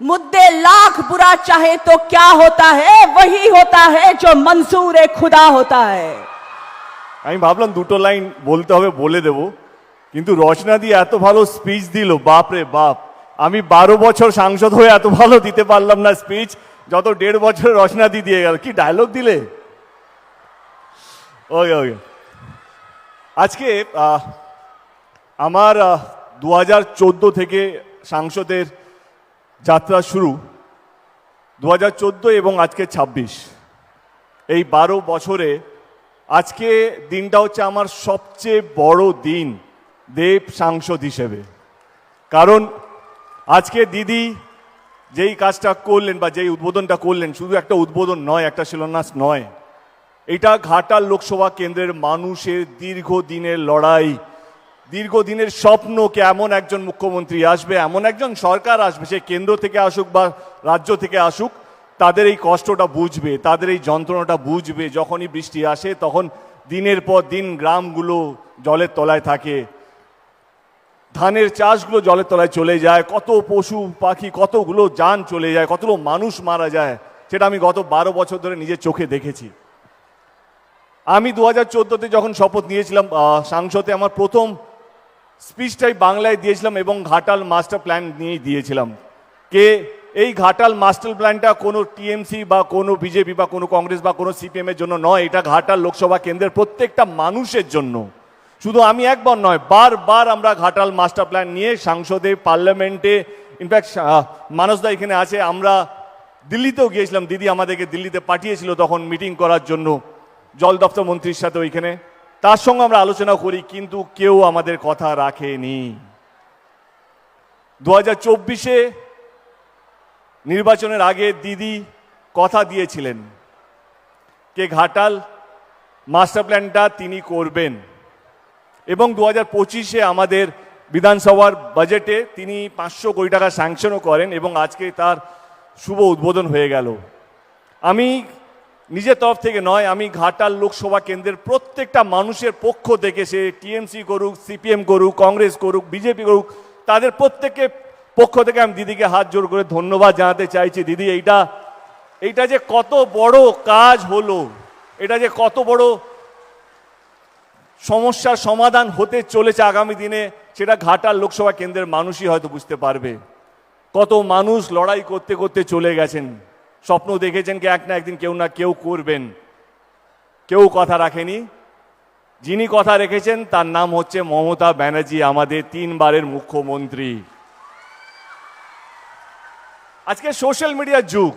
मुद्दे लाख बुरा चाहे तो क्या होता है वही होता है जो मंसूर खुदा होता है আমি ভাবলাম দুটো লাইন বলতে হবে বলে দেব কিন্তু রচনা দিয়ে এত ভালো স্পিচ দিল বাপ রে বাপ আমি বারো বছর সাংসদ হয়ে এত ভালো দিতে পারলাম না স্পিচ যত দেড় বছর রচনা দি দিয়ে গেল কি ডায়লগ দিলে ওকে ওকে আজকে আহ, আমার দু হাজার চোদ্দো থেকে সাংসদের যাত্রা শুরু দু হাজার চোদ্দ এবং আজকে ছাব্বিশ। এই বারো বছরে আজকে দিনটা হচ্ছে আমার সবচেয়ে বড় দিন দেব সাংসদ হিসেবে। কারণ আজকে দিদি যেই কাজটা করলেন বা যেই উদ্বোধনটা করলেন শুধু একটা উদ্বোধন নয়, একটা শিলান্যাস নয়, এটা ঘাটাল লোকসভা কেন্দ্রের মানুষের দীর্ঘদিনের লড়াই। দীর্ঘদিনের স্বপ্নকে এমন একজন মুখ্যমন্ত্রী আসবে, এমন একজন সরকার আসবে, সে কেন্দ্র থেকে আসুক বা রাজ্য থেকে আসুক, তাদের এই কষ্টটা বুঝবে, তাদের এই যন্ত্রণাটা বুঝবে। যখনই বৃষ্টি আসে, তখন দিনের পর দিন গ্রামগুলো জলের তলায় থাকে। ধানের চাষগুলো জলের তলায় চলে যায়, কত পশু পাখি, কতগুলো যান চলে যায়, কতগুলো মানুষ মারা যায়, সেটা আমি গত বারো বছর ধরে নিজের চোখে দেখেছি। আমি দু হাজার যখন শপথ নিয়েছিলাম সাংসদে আমার প্রথম স্পিচটাই বাংলায় দিয়েছিলাম এবং ঘাটাল মাস্টার প্ল্যান নিয়েই দিয়েছিলাম। কে এই ঘাটাল মাস্টার প্ল্যানটা কোনো টিএমসি বা কোনো বিজেপি বা কোনো কংগ্রেস বা কোনো সিপিএম এর জন্য নয়, এটা ঘাটাল লোকসভা কেন্দ্রের প্রত্যেকটা মানুষের জন্য। শুধু আমি একবার নয়, বারবার আমরা ঘাটাল মাস্টার প্ল্যান নিয়ে সাংসদে, পার্লামেন্টে ইনফ্যাক্ট মানসদা এখানে আছে, আমরা দিল্লিতেও গিয়েছিলাম, দিদি আমাদেরকে দিল্লিতে পাঠিয়েছিল তখন মিটিং করার জন্য। জল দপ্তর মন্ত্রীর সাথে ওইখানে। তার সঙ্গে আমরা আলোচনা করি, কিন্তু কেউ আমাদের কথা রাখেনি। দু হাজার চব্বিশে নির্বাচনের আগে দিদি কথা দিয়েছিলেন, কে ঘাটাল মাস্টার প্ল্যানটা তিনি করবেন। এবং দু হাজার পঁচিশে আমাদের বিধানসভার বাজেটে তিনি পাঁচশো কোটি টাকা স্যাংশনও করেন এবং আজকে তার শুভ উদ্বোধন হয়ে গেল। আমি নিজের তরফ থেকে নয়, আমি ঘাটাল লোকসভা কেন্দ্রের প্রত্যেকটা মানুষের পক্ষ থেকে সে টিএমসি করুক, সিপিএম করুক, কংগ্রেস করুক, বিজেপি করুক, তাদের প্রত্যেকের পক্ষ থেকে আমি দিদিকে হাত জোর করে ধন্যবাদ জানাতে চাইছি। দিদি, এইটা এইটা যে কত বড় কাজ হলো, এটা যে কত বড় সমস্যার সমাধান হতে চলেছে আগামী দিনে, সেটা ঘাটাল লোকসভা কেন্দ্রের মানুষই হয়তো বুঝতে পারবে। কত মানুষ লড়াই করতে করতে চলে গেছেন। স্বপ্ন দেখেছেন কি এক না একদিন কেউ না কেউ করবেন। কেউ কথা রাখেনি। যিনি কথা রেখেছেন, তার নাম হচ্ছে মমতা ব্যানার্জি, আমাদের তিনবারের মুখ্যমন্ত্রী। আজকে সোশ্যাল মিডিয়ার যুগ।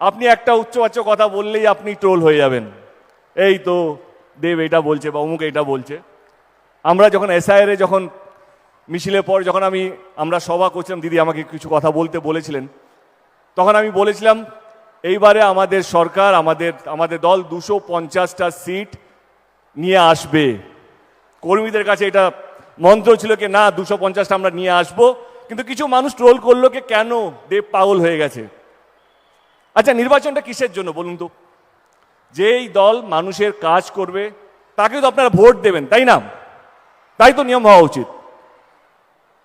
আপনি একটা উচ্চবাচ্য কথা বললেই আপনি ট্রোল হয়ে যাবেন। এই তো দেব এটা বলছে বা অমুক এটা বলছে। আমরা যখন এসআইআরে যখন মিছিলের পর যখন আমি আমরা সভা করছিলাম, দিদি আমাকে কিছু কথা বলতে বলেছিলেন। তখন আমি বলেছিলাম, এইবারে আমাদের সরকার, আমাদের আমাদের দল দুশো পঞ্চাশটা সিট নিয়ে আসবে। কর্মীদের কাছে এটা মন্ত্র ছিল কি, না, দুশো পঞ্চাশটা আমরা নিয়ে আসব। কিন্তু কিছু মানুষ ট্রোল করল কি, কেন? দেব পাগল হয়ে গেছে। আচ্ছা নির্বাচনটা কিসের জন্য বলুন তো? যেই দল মানুষের কাজ করবে তাকে তো আপনারা ভোট দেবেন, তাই না? তাই তো নিয়ম হওয়া উচিত।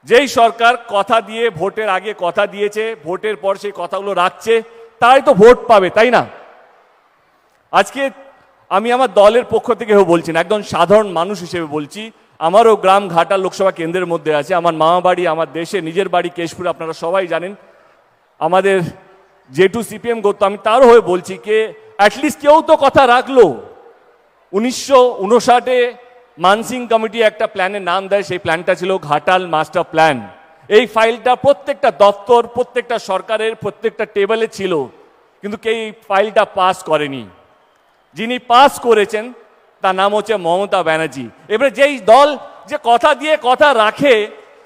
যেই সরকার কথা দিয়ে, ভোটের আগে কথা দিয়েছে, ভোটের পর সেই কথাগুলো রাখছে তাই তো ভোট পাবে, তাই না? আজকে আমি আমার দলের পক্ষ থেকে বলছি না, একজন সাধারণ মানুষ হিসেবে বলছি, আমারও গ্রাম ঘাটা লোকসভা কেন্দ্রের মধ্যে আছে, আমার মামা বাড়ি, আমার দেশে, নিজের বাড়ি কেশপুর, আপনারা সবাই জানেন, আমাদের জেটু সিপিএম করতো আমি তারও হয়ে বলছি, কে অ্যাটলিস্ট কেউ তো কথা রাখল। উনিশশো উনষাটে মানসিং কমিটি একটা প্ল্যানের নাম দেয়, সেই প্ল্যানটা ছিল ঘাটাল মাস্টার প্ল্যান এই ফাইলটা প্রত্যেকটা দপ্তর, প্রত্যেকটা সরকারের, প্রত্যেকটা টেবিলে ছিল, কিন্তু কে এই ফাইলটা পাস করেনি। যিনি পাস করেছেন, তার নাম হচ্ছে মমতা ব্যানার্জি। এবারে যেই দল যে কথা দিয়ে কথা রাখে,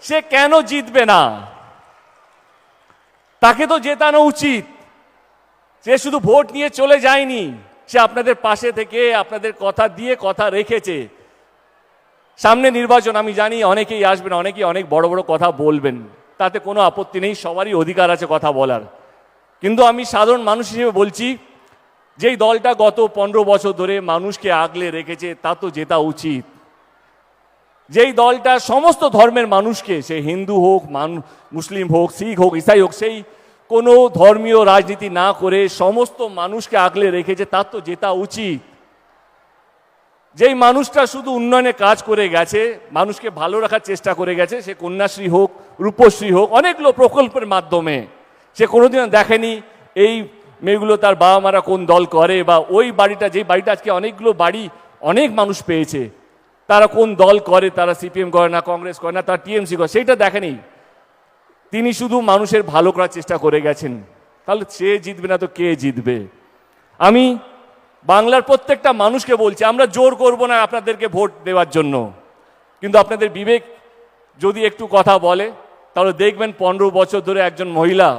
সে কেন জিতবে না? তাকে তো জেতানো উচিত। সে শুধু ভোট নিয়ে চলে যায়নি, সে আপনাদের পাশে থেকে আপনাদের কথা দিয়ে কথা রেখেছে। সামনে নির্বাচন, আমি জানি অনেকেই আসবেন, অনেকেই অনেক বড় বড় কথা বলবেন। তাতে কোনো আপত্তি নেই, সবারই অধিকার আছে কথা বলার। কিন্তু আমি সাধারণ মানুষ হিসেবে বলছি, যেই দলটা গত পনেরো বছর ধরে মানুষকে আগলে রেখেছে, তা তো জেতা উচিত। যেই দলটা সমস্ত ধর্মের মানুষকে, সে হিন্দু হোক, মান, মুসলিম হোক, শিখ হোক, ইসাই হোক, সেই কোনো ধর্মীয় রাজনীতি না করে সমস্ত মানুষকে আগলে রেখেছে তার তো জেতা উচিত। যেই মানুষটা শুধু উন্নয়নে কাজ করে গেছে, মানুষকে ভালো রাখার চেষ্টা করে গেছে, সে কন্যাশ্রী হোক, রূপশ্রী হোক অনেকগুলো প্রকল্পের মাধ্যমে। সে কোনোদিনও দেখেনি এই মেয়েগুলো তার বাবা মারা কোন দল করে বা ওই বাড়িটা, যেই বাড়িটা আজকে অনেকগুলো বাড়ি অনেক মানুষ পেয়েছে। তারা কোন দল করে, তারা সিপিএম করে না, কংগ্রেস করে না, তারা টিএমসি করে, সেইটা দেখেনি। তিনি শুধু মানুষের ভালো করার চেষ্টা করে গেছেন। তাহলে সে জিতবে না তো কে জিতবে? আমি বাংলার প্রত্যেকটা মানুষকে বলছি, আমরা জোর করব না আপনাদেরকে ভোট দেওয়ার জন্য। কিন্তু আপনাদের বিবেক যদি একটু কথা বলে, তাহলে দেখবেন পনেরো বছর ধরে একজন মহিলা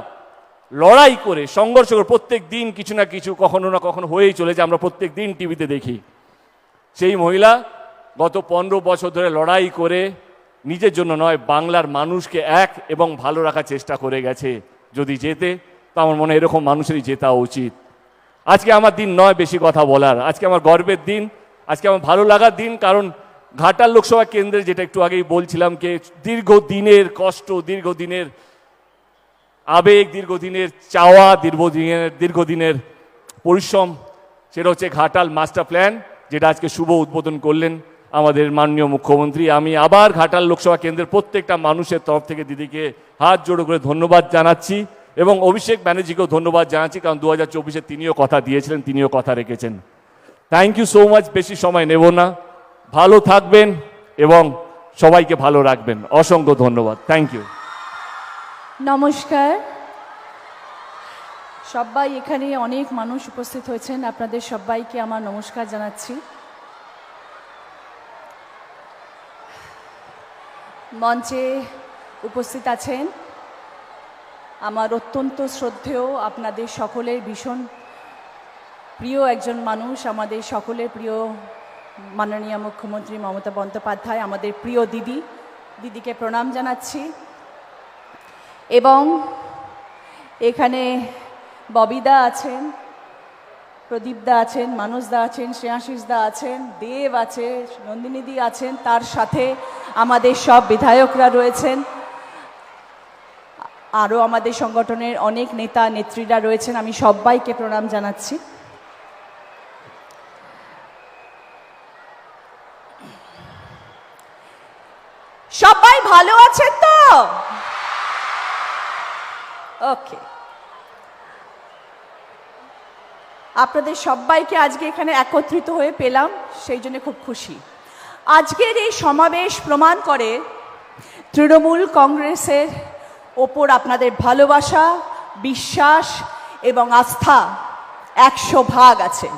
লড়াই করে, সংঘর্ষ করে, প্রত্যেক দিন কিছু না কিছু কখনো না কখনো হয়েই চলেছে আমরা প্রত্যেক দিন টিভিতে দেখি। সেই মহিলা গত পনেরো বছর ধরে লড়াই করে, নিজের জন্য নয়, বাংলার মানুষকে এক এবং ভালো রাখার চেষ্টা করে গেছে। যদি যেতে, তো আমার মনে এরকম মানুষেরই জেতা উচিত। আজকে আমার দিন নয় বেশি কথা বলার। আজকে আমার গর্বের দিন, আজকে আমার ভালো লাগার দিন, কারণ ঘাটাল লোকসভা কেন্দ্রে যেটা একটু আগেই বলছিলাম যে দীর্ঘদিনের কষ্ট, দীর্ঘদিনের আবেগ, দীর্ঘদিনের চাওয়া, দীর্ঘদিনের দীর্ঘদিনের পরিশ্রম, সেটা হচ্ছে ঘাটাল মাস্টার প্ল্যান, যেটা আজকে শুভ উদ্বোধন করলেন আমাদের মাননীয় মুখ্যমন্ত্রী। আমি আবার ঘাটাল লোকসভা কেন্দ্রের প্রত্যেকটা মানুষের তরফ থেকে দিদিকে হাত জোড়ো করে ধন্যবাদ জানাচ্ছি। এবং অভিষেক ব্যানার্জিকেও ধন্যবাদ জানাচ্ছি, কারণ দু হাজার চব্বিশে তিনিও কথা দিয়েছিলেন, তিনিও কথা রেখেছেন। থ্যাংক ইউ সো মাচ বেশি সময় নেব না। ভালো থাকবেন এবং সবাইকে ভালো রাখবেন। অসংখ্য ধন্যবাদ। থ্যাংক ইউ নমস্কার। সবাই এখানে অনেক মানুষ উপস্থিত হয়েছেন, আপনাদের সবাইকে আমার নমস্কার জানাচ্ছি। মঞ্চে উপস্থিত আছেন আমার অত্যন্ত শ্রদ্ধেয় আপনাদের সকলের ভীষণ প্রিয় একজন মানুষ, আমাদের সকলের প্রিয় মাননীয় মুখ্যমন্ত্রী মমতা বন্দ্যোপাধ্যায়, আমাদের প্রিয় দিদি। দিদিকে প্রণাম জানাচ্ছি। এবং এখানে ববিদা আছেন, প্রদীপদা আছেন মানুষদা আছেন, শ্রেয়াশিসদা আছেন, দেব আছে নন্দিনীদি আছেন, তার সাথে আমাদের সব বিধায়করা রয়েছেন। আরও আমাদের সংগঠনের অনেক নেতা নেত্রীরা রয়েছেন, আমি সবাইকে প্রণাম জানাচ্ছি। সবাই ভালো আছেন তো? ওকে। আপনাদের সবাইকে আজকে এখানে একত্রিত হয়ে পেলাম, সেই জন্য খুব খুশি। আজকের এই সমাবেশ প্রমাণ করে তৃণমূল কংগ্রেসের ওপর আপনাদের ভালোবাসা, বিশ্বাস এবং আস্থা একশো ভাগ আছে।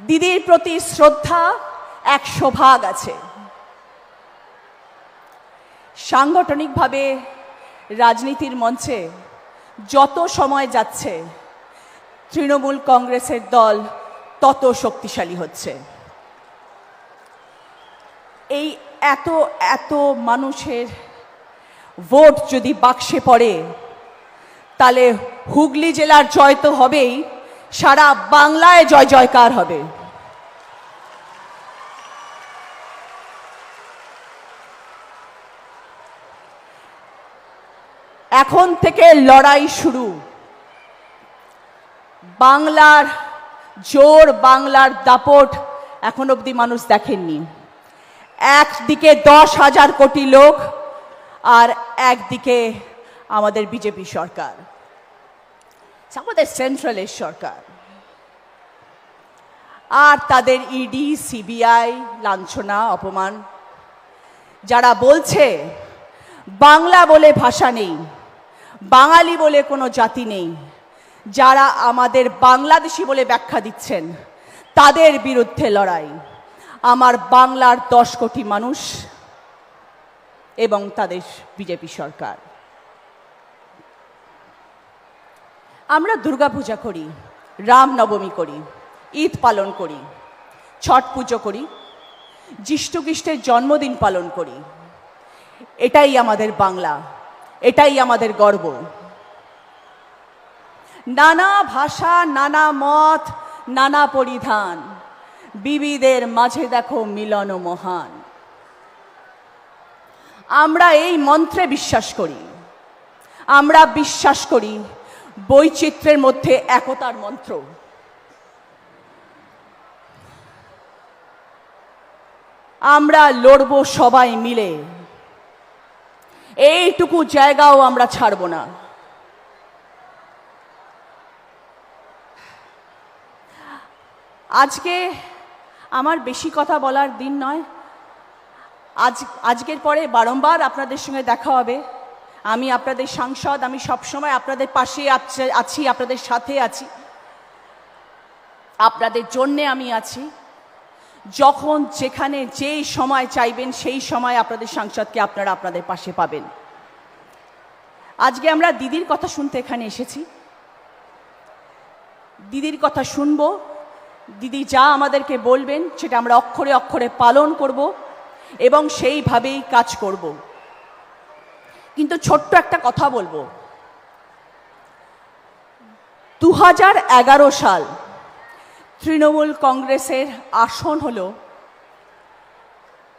দিদির প্রতি শ্রদ্ধা একশো ভাগ আছে। সাংগঠনিকভাবে রাজনীতির মঞ্চে যত সময় যাচ্ছে, তৃণমূল কংগ্রেসের দল তত শক্তিশালী হচ্ছে। এই এত এত মানুষের ভোট যদি বাক্সে পড়ে, তাহলে হুগলি জেলার জয় তো হবেই, সারা বাংলায় জয় জয়কার হবে। এখন থেকে লড়াই শুরু। বাংলার জোর, বাংলার দাপট এখন অবধি মানুষ দেখেননি। একদিকে দশ হাজার কোটি লোক আর একদিকে আমাদের বিজেপি সরকার, আমাদের সেন্ট্রালের সরকার, আর তাদের ইডি সিবিআই লাঞ্ছনা, অপমান, যারা বলছে বাংলা বলে ভাষা নেই, বাঙালি বলে কোনো জাতি নেই, যারা আমাদের বাংলাদেশি বলে ব্যাখ্যা দিচ্ছেন, তাদের বিরুদ্ধে লড়াই। আমার বাংলার দশ কোটি মানুষ এবং তাদের বিজেপি সরকার। আমরা দুর্গাপূজা করি, রামনবমী করি, ঈদ পালন করি, ছট পুজো করি যিষ্টুখ্রিস্টের জন্মদিন পালন করি। এটাই আমাদের বাংলা, এটাই আমাদের গর্ব। নানা ভাষা, নানা মত, নানা পরিধান, বিবিদের মাঝে দেখো মিলন মহান। আমরা এই মন্ত্রে বিশ্বাস করি। আমরা বিশ্বাস করি বৈচিত্র্যের মধ্যে একতার মন্ত্র। আমরা লড়ব সবাই মিলে। এইটুকু জায়গাও আমরা ছাড়ব না। আজকে আমার বেশি কথা বলার দিন নয় আজ, আজকের পরে বারংবার আপনাদের সঙ্গে দেখা হবে। আমি আপনাদের সাংসদ, আমি সবসময় আপনাদের পাশে আছি- আপনাদের সাথে আছি। আপনাদের জন্যে আমি আছি। যখন, যেখানে যেই সময় চাইবেন, সেই সময় আপনাদের সাংসদকে আপনারা আপনাদের পাশে পাবেন। আজকে আমরা দিদির কথা শুনতে এখানে এসেছি। দিদির কথা শুনব। দিদি যা আমাদেরকে বলবেন, সেটা আমরা অক্ষরে অক্ষরে পালন করব। এবং সেইভাবেই কাজ করব। কিন্তু ছোট্ট একটা কথা বলব। দু সাল তৃণমূল কংগ্রেসের আসন হল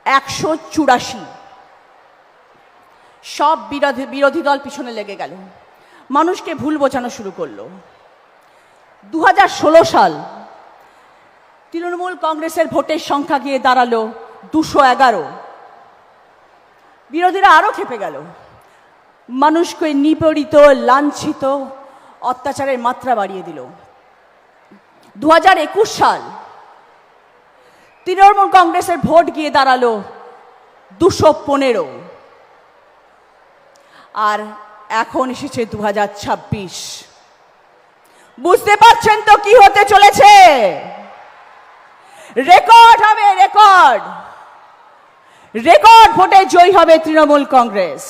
একশো চুরাশি। সব বিরোধী বিরোধী দল পিছনে লেগে গেল। মানুষকে ভুল বোঝানো শুরু করল। দু হাজার ষোলো সাল তৃণমূল কংগ্রেসের ভোটের সংখ্যা গিয়ে দাঁড়াল দুশো এগারো। বিরোধীরা আরও খেপে গেল। মানুষকে নিপীড়িত, লাঞ্ছিত অত্যাচারের মাত্রা বাড়িয়ে দিল। দু হাজার একুশ সাল তৃণমূল কংগ্রেসের ভোট গিয়ে দাঁড়াল দুশো পনেরো। আর এখন এসেছে দু হাজার ছাব্বিশ। বুঝতে পারছেন তো কি হতে চলেছে? রেকর্ড হবে, রেকর্ড! রেকর্ড ভোটে জয়ী হবে তৃণমূল কংগ্রেস।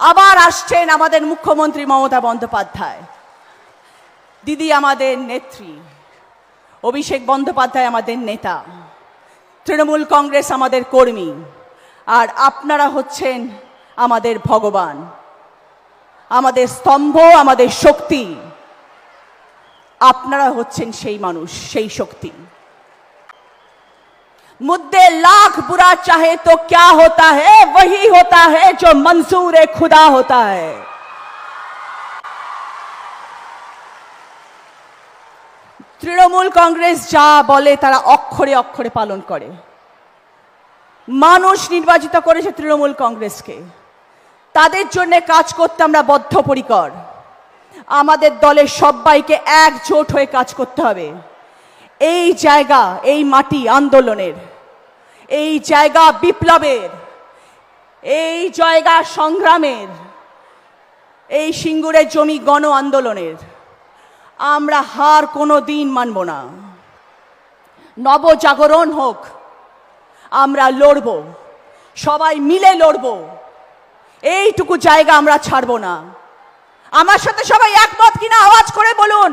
আবার আসছেন আমাদের মুখ্যমন্ত্রী মমতা বন্দ্যোপাধ্যায়। দিদি আমাদের নেত্রী, অভিষেক বন্দ্যোপাধ্যায় আমাদের নেতা, তৃণমূল কংগ্রেস আমাদের কর্মী, আর আপনারা হচ্ছেন আমাদের ভগবান। আমাদের স্তম্ভ, আমাদের শক্তি, আপনারা হচ্ছেন সেই মানুষ, সেই শক্তি। मुद्दे लाख बुरा चाहे तो क्या होता है वही होता है जो मंसूर खुदा होता है তৃণমূল কংগ্রেস যা বলে তারা অক্ষরে অক্ষরে পালন করে মানুষ নির্বাচিত করেছে তৃণমূল কংগ্রেসকে তাদের জন্য কাজ করতে আমরা বদ্ধপরিকর আমাদের দলের সবাইকে একজোট হয়ে কাজ করতে হবে এই জায়গা এই মাটি আন্দোলনের এই জায়গা বিপ্লবের, এই জায়গা সংগ্রামের, এই সিঙ্গুরের জমি গণ আন্দোলনের, আমরা হার কোনো দিন মানব না। নবজাগরণ হোক, আমরা লড়ব, সবাই মিলে লড়ব, এইটুকু জায়গা আমরা ছাড়বো না। আমার সাথে সবাই একমত কিনা আওয়াজ করে বলুন।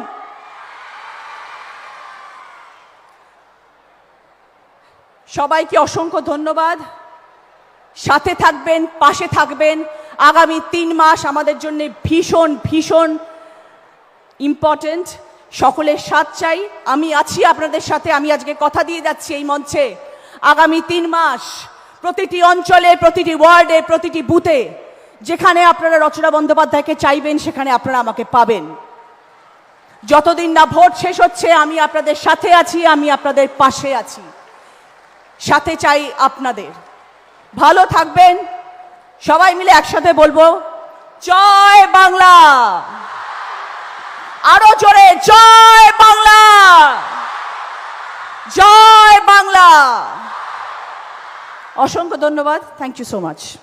সবাইকে অসংখ্য ধন্যবাদ। সাথে থাকবেন, পাশে থাকবেন। আগামী তিন মাস আমাদের জন্য ভীষণ ভীষণ ইম্পর্টেন্ট সকলের সাথ চাই। আমি আছি আপনাদের সাথে। আমি আজকে কথা দিয়ে যাচ্ছি এই মঞ্চে। আগামী তিন মাস প্রতিটি অঞ্চলে, প্রতিটি ওয়ার্ডে, প্রতিটি বুথে, যেখানে আপনারা রচনা বন্দ্যোপাধ্যায়কে চাইবেন, সেখানে আপনারা আমাকে পাবেন। যতদিন না ভোট শেষ হচ্ছে, আমি আপনাদের সাথে আছি, আমি আপনাদের পাশে আছি। সাথে চাই আপনাদের। ভালো থাকবেন। সবাই মিলে একসাথে বলব, জয় বাংলা। আরও জোরে, জয় বাংলা। জয় বাংলা। অসংখ্য ধন্যবাদ। Thank you so much